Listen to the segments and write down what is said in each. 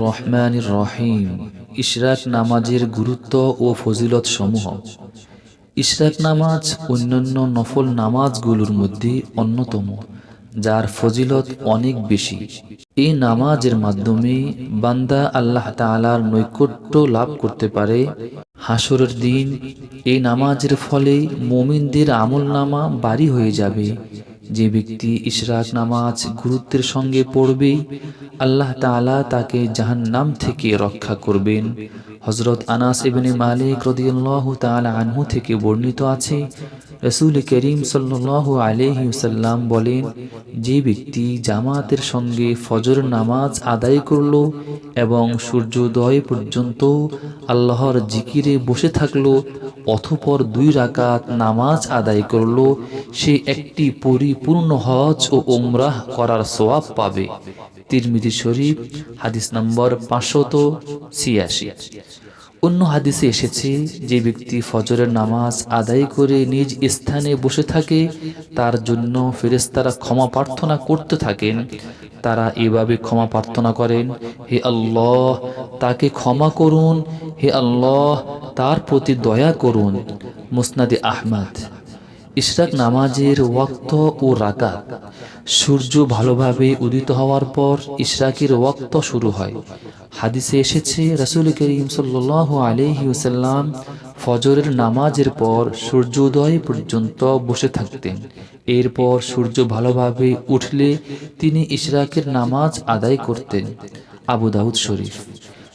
রহমান রহিম। ইশরাক নামাজের গুরুত্ব ও ফজিলত সমূহ ইশরাক নামাজ অন্যান্য নফল নামাজগুলোর মধ্যে অন্যতম, যার ফজিলত অনেক বেশি। এই নামাজের মাধ্যমে বান্দা আল্লাহ তাআলার নৈকট্য লাভ করতে পারে। হাসরের দিন এই নামাজের ফলে মোমিনদের আমল নামা বাড়ি হয়ে যাবে। যে ব্যক্তি ইশরাক নামাজ গুরুত্বের সঙ্গে পড়বে, আল্লাহ তালা তাকে জাহান নাম থেকে রক্ষা করবেন। হজরত আনাস ইবনে মালিক রদিয়াল্লাহু তাআলা আনহু থেকে বর্ণিত আছে রসুল করিম সাল্লাল্লাহু আলাইহি ওয়াসাল্লাম বলেন, যে ব্যক্তি জামাতের সঙ্গে ফজর নামাজ আদায় করল এবং সূর্যোদয় পর্যন্ত আল্লাহর জিকিরে বসে থাকল অথপর দুই রাকাত নামাজ আদায় করল, সে একটি পরিপূর্ণ হজ ও ওমরাহ করার সোয়াব পাবে। তিরমিজি শরীফ, হাদিস নম্বর পাঁচশত ছিয়াশি। অন্য হাদিসে এসেছে, যে ব্যক্তি ফজরের নামাজ আদায় করে নিজ স্থানে বসে থাকে, তার জন্য ফেরেস্তারা ক্ষমা প্রার্থনা করতে থাকেন। তারা এভাবে ক্ষমা প্রার্থনা করেন, হে আল্লাহ, তাকে ক্ষমা করুন, হে আল্লাহ, তার প্রতি দয়া করুন। মুসনাদে আহমদ। ইশরাক নামাজের ওয়াক্ত ও রাকাত। সূর্য ভালোভাবে উদিত হওয়ার পর ইশরাকের ওয়াক্ত শুরু হয়। হাদিসে এসেছে, রাসুল করিম সাল্লাহ আলহি ওসাল্লাম ফজরের নামাজের পর সূর্যোদয় পর্যন্ত বসে থাকতেন। এরপর সূর্য ভালোভাবে উঠলে তিনি ইশরাকের নামাজ আদায় করতেন। আবু দাউদ শরীফ,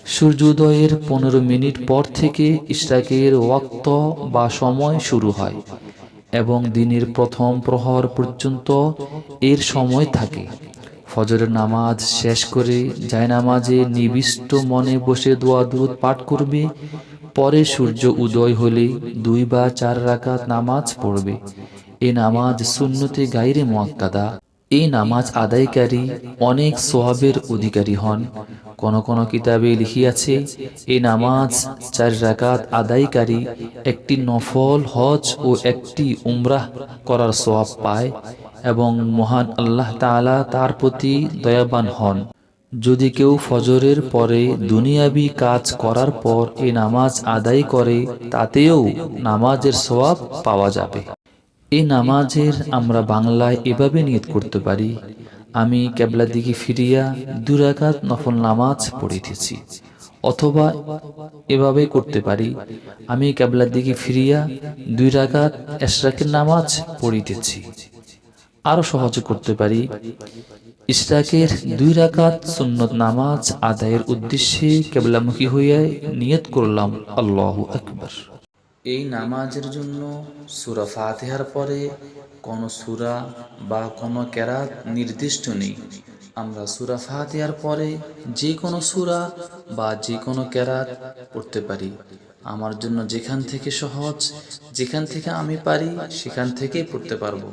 সূর্যোদয়ের পনেরো মিনিট পর থেকে ইশরাকের ওয়াক্ত বা সময় শুরু হয়। এবং দিনের প্রথম প্রহর পর্যন্ত এর সময় থাকে। ফজরের নামাজ শেষ করে যায় নামাজে নিবিষ্ট মনে বসে দোয়া দূত পাঠ করবে। পরে সূর্য উদয় হলে দুই বা চার রাকাত নামাজ পড়বে। এ নামাজ শূন্যতে গাইরে মোয়াক্কাদা। এই নামাজ আদায়কারী অনেক সোয়াবের অধিকারী হন। কোন কোন কিতাবে লিখিয়াছে, এই নামাজ চার রাকাত আদায়কারী একটি নফল হজ ও একটি উমরাহ করার সোয়াব পায় এবং মহান আল্লাহ তাআলা তার প্রতি দয়াবান হন। যদি কেউ ফজরের পরে দুনিয়াবি কাজ করার পর এ নামাজ আদায় করে, তাতেও নামাজের সোয়াব পাওয়া যাবে। এই নামাজের আমরা বাংলায় এভাবে নিয়ত করতে পারি আমি কেবলা দিকে ফিরিয়া দুরাকাত নফল নামাজ পড়িতেছি অথবা এভাবে করতে পারি। আমি কেবলার দিকে ফিরিয়া দুই রাকাত এশরাকের নামাজ পড়িতেছি আরও সহজে করতে পারি। ইশরাকের দুই রাকাত সুন্নত নামাজ আদায়ের উদ্দেশ্যে কেবলামুখী হইয়া নিয়ত করলাম আল্লাহ আকবর। এই নামাজের জন্য সুরা ফাতেহার পরে কোনো সুরা বা কোনো কেরাত নির্দিষ্ট নেই। আমরা সুরা ফাতেহার পরে যে কোনো সুরা বা যে কোনো কেরাত পড়তে পারি। আমার জন্য যেখান থেকে সহজ, যেখান থেকে আমি পারি, সেখান থেকেই পড়তে পারব।